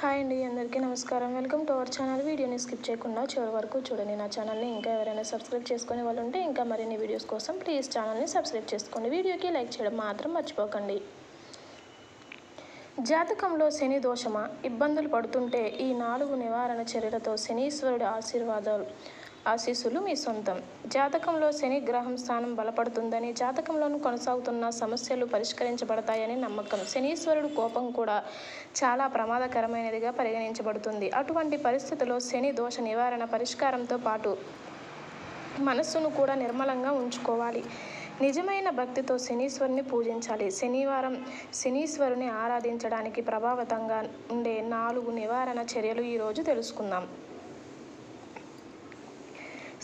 Hi అండి అందరికీ నమస్కారం. Welcome to our channel. వీడియోని స్కిప్ చేయకుండా చివరి వరకు చూడండి. నా ఛానల్ని ఇంకా ఎవరైనా సబ్స్క్రైబ్ చేసుకునే వాళ్ళు ఉంటే ఇంకా మరిన్ని వీడియోస్ కోసం ప్లీజ్ ఛానల్ని సబ్స్క్రైబ్ చేసుకోండి. వీడియోకి లైక్ చేయడం మాత్రం మర్చిపోకండి. జాతకంలో శని దోషమా? ఇబ్బందులు పడుతుంటే ఈ నాలుగు నివారణ చర్యలతో శనీశ్వరుడి ఆశీర్వాదాలు ఆశీస్సులు మీ సొంతం. జాతకంలో శని గ్రహం స్థానం బలపడుతుందని జాతకంలోనూ కొనసాగుతున్న సమస్యలు పరిష్కరించబడతాయని నమ్మకం. శనీశ్వరుడు కోపం కూడా చాలా ప్రమాదకరమైనదిగా పరిగణించబడుతుంది. అటువంటి పరిస్థితుల్లో శని దోష నివారణ పరిష్కారంతో పాటు మనస్సును కూడా నిర్మలంగా ఉంచుకోవాలి. నిజమైన భక్తితో శనీశ్వరుని పూజించాలి. శనివారం శనీశ్వరుని ఆరాధించడానికి ప్రభావితంగా ఉండే నాలుగు నివారణ చర్యలు ఈరోజు తెలుసుకుందాం.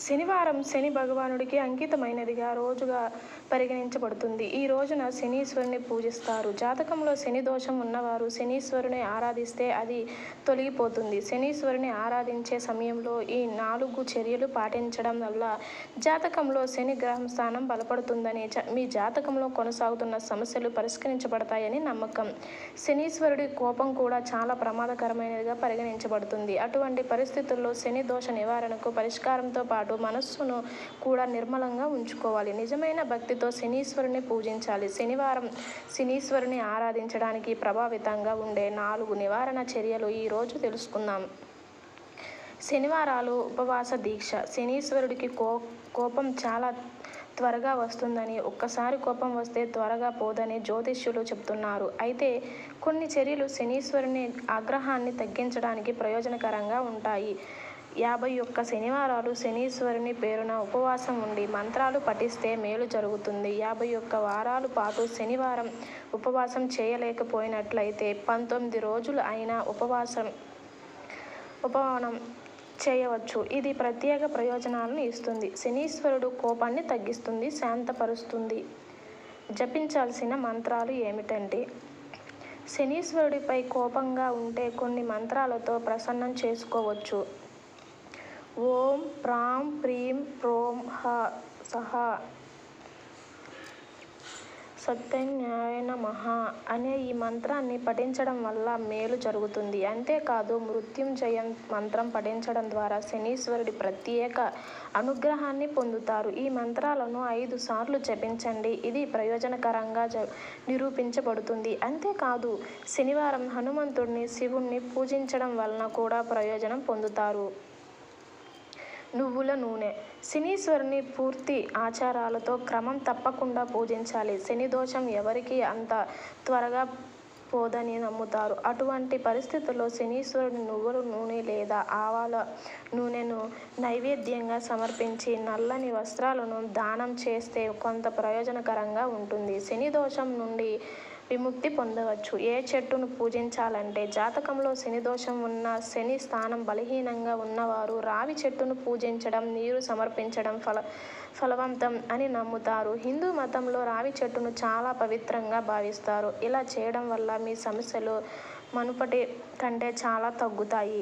శనివారం శని భగవానుడికి అంకితమైనదిగా రోజుగా పరిగణించబడుతుంది. ఈ రోజున శనీశ్వరుని పూజిస్తారు. జాతకంలో శని దోషం ఉన్నవారు శనీశ్వరుని ఆరాధిస్తే అది తొలగిపోతుంది. శనీశ్వరుని ఆరాధించే సమయంలో ఈ నాలుగు చర్యలు పాటించడం వల్ల జాతకంలో శని గ్రహం స్థానం బలపడుతుందని జ- మీ జాతకంలో కొనసాగుతున్న సమస్యలు పరిష్కరించబడతాయని నమ్మకం. శనీశ్వరుడి కోపం కూడా చాలా ప్రమాదకరమైనదిగా పరిగణించబడుతుంది. అటువంటి పరిస్థితుల్లో శని దోష నివారణకు పరిష్కారంతో పాటు మనస్సును కూడా నిర్మలంగా ఉంచుకోవాలి. నిజమైన భక్తితో శనీశ్వరుని పూజించాలి. శనివారం శనీశ్వరుని ఆరాధించడానికి ప్రభావితంగా ఉండే నాలుగు నివారణ చర్యలు ఈరోజు తెలుసుకుందాం. శనివారాలు ఉపవాస దీక్ష. శనీశ్వరుడికి కో కోపం చాలా త్వరగా వస్తుందని ఒక్కసారి కోపం వస్తే త్వరగా పోదని జ్యోతిష్యులు చెప్తున్నారు. అయితే కొన్ని చర్యలు శనీశ్వరుని ఆగ్రహాన్ని తగ్గించడానికి ప్రయోజనకరంగా ఉంటాయి. యాభై ఒక్క శనివారాలు శనీశ్వరుని పేరున ఉపవాసం ఉండి మంత్రాలు పఠిస్తే మేలు జరుగుతుంది. యాభై ఒక్క వారాల పాటు శనివారం ఉపవాసం చేయలేకపోయినట్లయితే పంతొమ్మిది రోజులు అయినా ఉపవాసం ఉపవనం చేయవచ్చు. ఇది ప్రత్యేక ప్రయోజనాలను ఇస్తుంది. శనీశ్వరుడు కోపాన్ని తగ్గిస్తుంది శాంతపరుస్తుంది. జపించాల్సిన మంత్రాలు ఏమిటంటే శనీశ్వరుడిపై కోపంగా ఉంటే కొన్ని మంత్రాలతో ప్రసన్నం చేసుకోవచ్చు. ఓం ప్రాం ప్రీం ప్రోం హ సహ. సత్యన్యాయ నమః అనే ఈ మంత్రాన్ని పఠించడం వల్ల మేలు జరుగుతుంది. అంతేకాదు మృత్యుంజయం మంత్రం పఠించడం ద్వారా శనీశ్వరుడి ప్రత్యేక అనుగ్రహాన్ని పొందుతారు. ఈ మంత్రాలను ఐదు సార్లు జపించండి. ఇది ప్రయోజనకరంగా జ నిరూపించబడుతుంది. అంతేకాదు శనివారం హనుమంతుడిని శివుణ్ణి పూజించడం వలన కూడా ప్రయోజనం పొందుతారు. నువ్వుల నూనె. శనీశ్వరుని పూర్తి ఆచారాలతో క్రమం తప్పకుండా పూజించాలి. శని దోషం ఎవరికి అంత త్వరగా పోదని నమ్ముతారు. అటువంటి పరిస్థితుల్లో శనీశ్వరుని నువ్వుల నూనె లేదా ఆవాల నూనెను నైవేద్యంగా సమర్పించి నల్లని వస్త్రాలను దానం చేస్తే కొంత ప్రయోజనకరంగా ఉంటుంది. శని దోషం నుండి విముక్తి పొందవచ్చు. ఏ చెట్టును పూజించాలంటే జాతకంలో శని దోషం ఉన్న శని స్థానం బలహీనంగా ఉన్నవారు రావి చెట్టును పూజించడం నీరు సమర్పించడం ఫల ఫలవంతం అని నమ్ముతారు. హిందూ మతంలో రావి చెట్టును చాలా పవిత్రంగా భావిస్తారు. ఇలా చేయడం వల్ల మీ సమస్యలు మునుపటి కంటే చాలా తగ్గుతాయి.